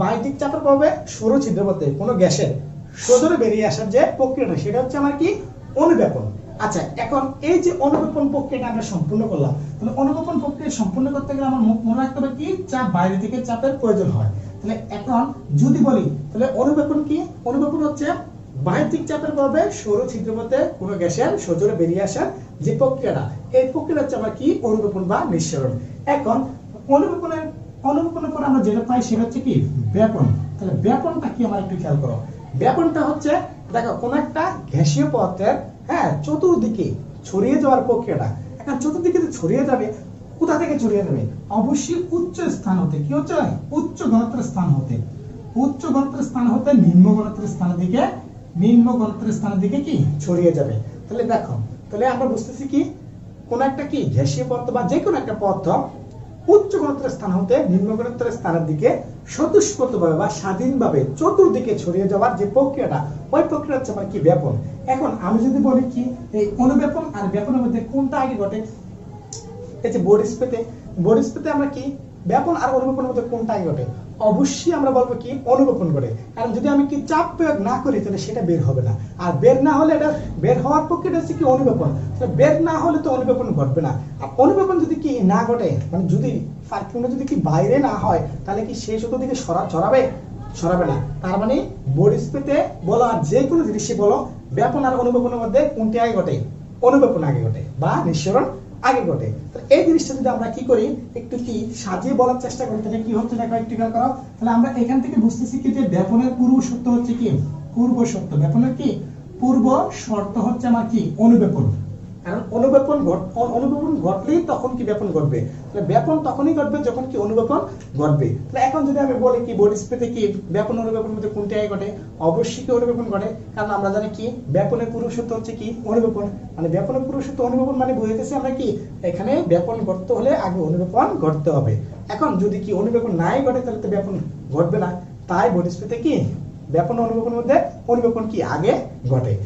বায়ুতিক চাপের প্রভাবে সৌর ছিদ্র পথে কোনো গ্যাসের সজোরে বেরিয়ে আসার যে প্রক্রিয়াটা, সেটা হচ্ছে আমার কি? অনুব্যাপন আচ্ছা এখন এই যে অনুবেপন প্রক্রিয়াটা আমরা সম্পূর্ণ করলাম, তাহলে অনুবেপন প্রক্রিয়া সম্পূর্ণ করতে গেলে আমার মনে রাখতে হবে কি? চাপ বাইরে থেকে চাপের প্রয়োজন হয়। তাহলে এখন যদি বলি, তাহলে অনুবেপন কি? অনুবেপন হচ্ছে বায়ুতিক চাপের প্রভাবে সৌর ছিদ্রপথে কোনো গ্যাসের সজোরে বেরিয়ে আসার যে প্রক্রিয়াটা, এই প্রক্রিয়া হচ্ছে আমার কি? অনুবেপন বা নিঃসরণ। এখন অনুবেপনের অনুবেপনের পর আমরা যেটা পাই সেটা হচ্ছে কি, ব্যাপন। তাহলে ব্যাপনটা কি আমার একটু খেয়াল করো। ব্যাপনটা হচ্ছে, দেখো, কোন একটা গ্যাসীয় পদার্থের হ্যাঁ চতুর্দিকে ছড়িয়ে যাওয়ার প্রক্রিয়াটা। এখন চতুর্দিকে যে ছড়িয়ে যাবে, কোথা থেকে ছড়িয়ে যাবে? অবশ্যই উচ্চ স্থান হতে। কি হচ্ছে? উচ্চ ঘনত্বের স্থান হতে। উচ্চ ঘনত্বের স্থান হতে নিম্ন ঘনত্বের স্থানের দিকে, নিম্ন ঘনত্বের স্থানের দিকে কি? ছড়িয়ে যাবে। তাহলে দেখো, তাহলে আমরা বুঝতেছি কি, কোন একটা কি গ্যাসীয় পথ বা যে কোনো একটা পদার্থ উচ্চ ঘনত্বের স্থান হতে নিম্ন ঘনত্বের স্থানের দিকে স্বতঃস্ফূর্তভাবে বা স্বাধীনভাবে চতুর্দিকে ছড়িয়ে যাওয়ার যে প্রক্রিয়াটা, ওই প্রক্রিয়া হচ্ছে কি? ব্যাপন। এখন আমি যদি বলি কি, এই অনুব্যাপন আর ব্যাপনের মধ্যে কোনটা আগে ঘটে? এই যে বরিস পেতে বরিস পেতে আমরা কি ব্যাপন আর অনুবেপনের মধ্যে কোনটা আগে ঘটে? অবশ্যই আমরা বলব কি অনুবেপন করে কারণ যদি আমি কি চাপ প্রয়োগ না করি, তাহলে সেটা বের হবে না। আর বের না হলে এটা বের হওয়ার প্রক্রিয়া হচ্ছে কি অনুবেপন বের না হলে তো অনুবেপন ঘটবে না। আর অনুবেপন যদি কি না ঘটে মানে যদি সার্কিউনে যদি কি বাইরে না হয়, তাহলে কি সেই সুতো দিকে সরা, ছড়াবে? ছড়াবে না। তার মানে বরিস পেতে বলো আর যে কোনো জিনিসই বলো, ব্যাপন আর অনুবেপনের মধ্যে কোনটি আগে ঘটে? অনুবেপন আগে ঘটে, বা নিঃসরণ আগে ঘটে তো এই জিনিসটা যদি আমরা কি করি, একটু কি সাজিয়ে বলার চেষ্টা করি, তাহলে কি হচ্ছে? দেখো একটু খেয়াল করো। তাহলে আমরা এখান থেকে বুঝতেছি কি যে ব্যাপনের পূর্ব সত্য হচ্ছে কি? পূর্ব সত্য। ব্যাপনের কি? পূর্ব শর্ত হচ্ছে আমার কি? অনুবেপন কারণ অনুবেপন ঘট অ- অনুবেপন ঘটলেই তখন কি ব্যাপন ঘটবে? তাহলে ব্যাপন তখনই ঘটবে যখন কি অনুবেপন ঘটবে। তাহলে এখন যদি আমি বলি কি বডি স্প্রেতে কি ব্যাপন অনুবেপন মধ্যে কোনটি আগে ঘটে? অবশ্যই কি অনুবেপন ঘটে। কারণ আমরা জানি কি, ব্যাপনের পুরুষত্ব হচ্ছে কি অনুবেপন মানে ব্যাপনের পুরুষত্ব অনুবেপন মানে বুঝাইতেছি আমরা কি, এখানে ব্যাপন ঘটতে হলে আগে অনুবেপন ঘটতে হবে। এখন যদি কি অনুবেপন নাই ঘটে, তাহলে তো ব্যাপন ঘটবে না। তাই বডি স্প্রেতে কি ব্যাপন অনুবেপনের মধ্যে অনুবেপন কি আগে ঘটে?